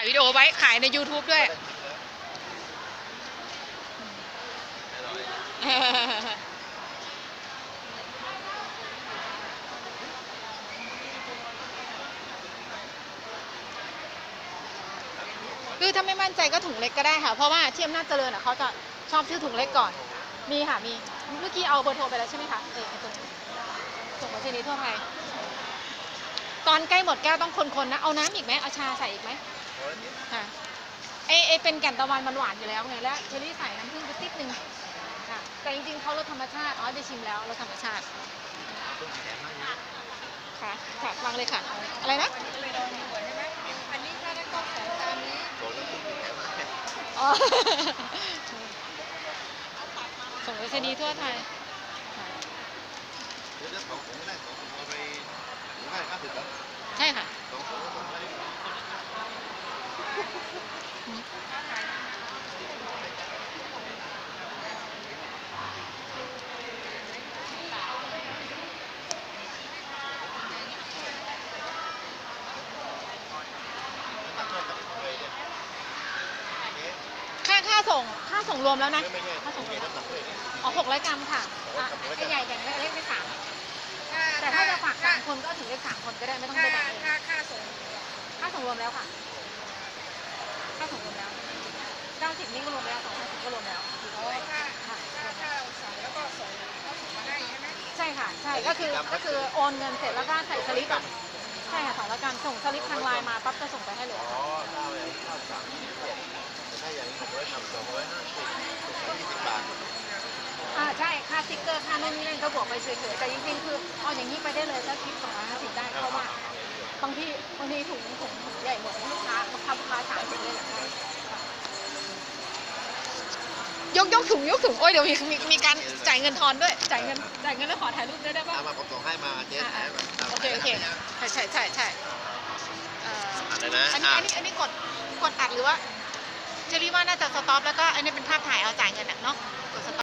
ายวิดีโอไว้ขายใน YouTube ด้วย คือถ้าไม่มั่นใจก็ถุงเล็กก็ได้ค่ะ เพราะว่าที่อำนาจเจริญอะเขาจะชอบชื่อถุงเล็กก่อน มีค่ะมี เมื่อกี้เอาเบอร์โทรไปแล้วใช่ไหมคะเออตรงส่งมาที่นี้ทั่วไปตอนใกล้หมดแก้วต้องคนๆนะ เอาน้ำอีกไหมเอาชาใส่อีกไหม ค่ะเอเอเป็นแก่นตะวันมันหวานอยู่แล้วไงแล้วเชอรี่ใส่น้ำผึ้งไปติ๊กนึงค่ะแต่จริงๆเขารสธรรมชาติอ๋อไปชิมแล้วรสธรรมชาติค่ะค่ะวางเลยค่ะ อะไรนะอันนี้ถ้าได้ครบสองจานนี้อ๋อส่งไปรษณีย์ทั่วไทยค่ะใช่ค่ะ ค่าค่า ส่ง ค่าส่งรวมแล้วนะ ค่าส่งรวมแล้วอ๋อหกร้อยกรัมค่ะอะไอ้ใหญ่แบ่งเลขไปสามแต่ถ้าจะฝากสามคนก็ถึงเลขสามคนก็ได้ไม่ต้องค่าไปแบ่งเลยค่าค่าส่งค่าส่งรวมแล้วค่ะ ค่าส่งรวมแล้วเก้าสิบนี่ก็รวมแล้วสองพันสิบก็รวมแล้วอ๋อค่าค่าค่าเราสั่งแล้วก็ส่งเขาส่งมาให้ใช่ไหมใช่ค่ะ ใช่ ก็คือ ก็คือโอนเงินเสร็จแล้วก็ใส่สลิปอะ ใช่ค่ะสองร้อยกรัมส่งสลิปทางไลน์มาปั๊บจะส่งไปให้เลยอ่าใช่ ค่าส ติ๊กเกอร์ค่านู่นนี่นั่นก็บวกไปเฉยๆแต่จริงๆคือเอาอย่างนี้ไปได้เลยก็คิดสองร้อยห้าสิบได้เพราะว่าบางทีบางทีถุงถุงถุงใหญ่หมดลูกค้าบางคำลูกค้าสามถุงเลยอยากได้ค่ะยกยกถุงยกถุงโอ้ยเดี๋ยวมีมีมีการจ่ายเงินทอนด้วยจ่ายเงินจ่ายเงินแล้วขอถ่ายรูปด้วยได้ปะเอามาผมส่งให้มาเจ๊อ่าแหอ่าโอเคโอเคใช่ใช่ใช่ใช่เอ่ออะไรนะอันนี้อันนี้อันนี้กดกดอัดหรือว่าเชอรี่ว่าน่าจะสต็อปแล้วก็อันนี้เป็นภาพถ่ายเอาจ่ายเงินอะเนาะกดสต็อป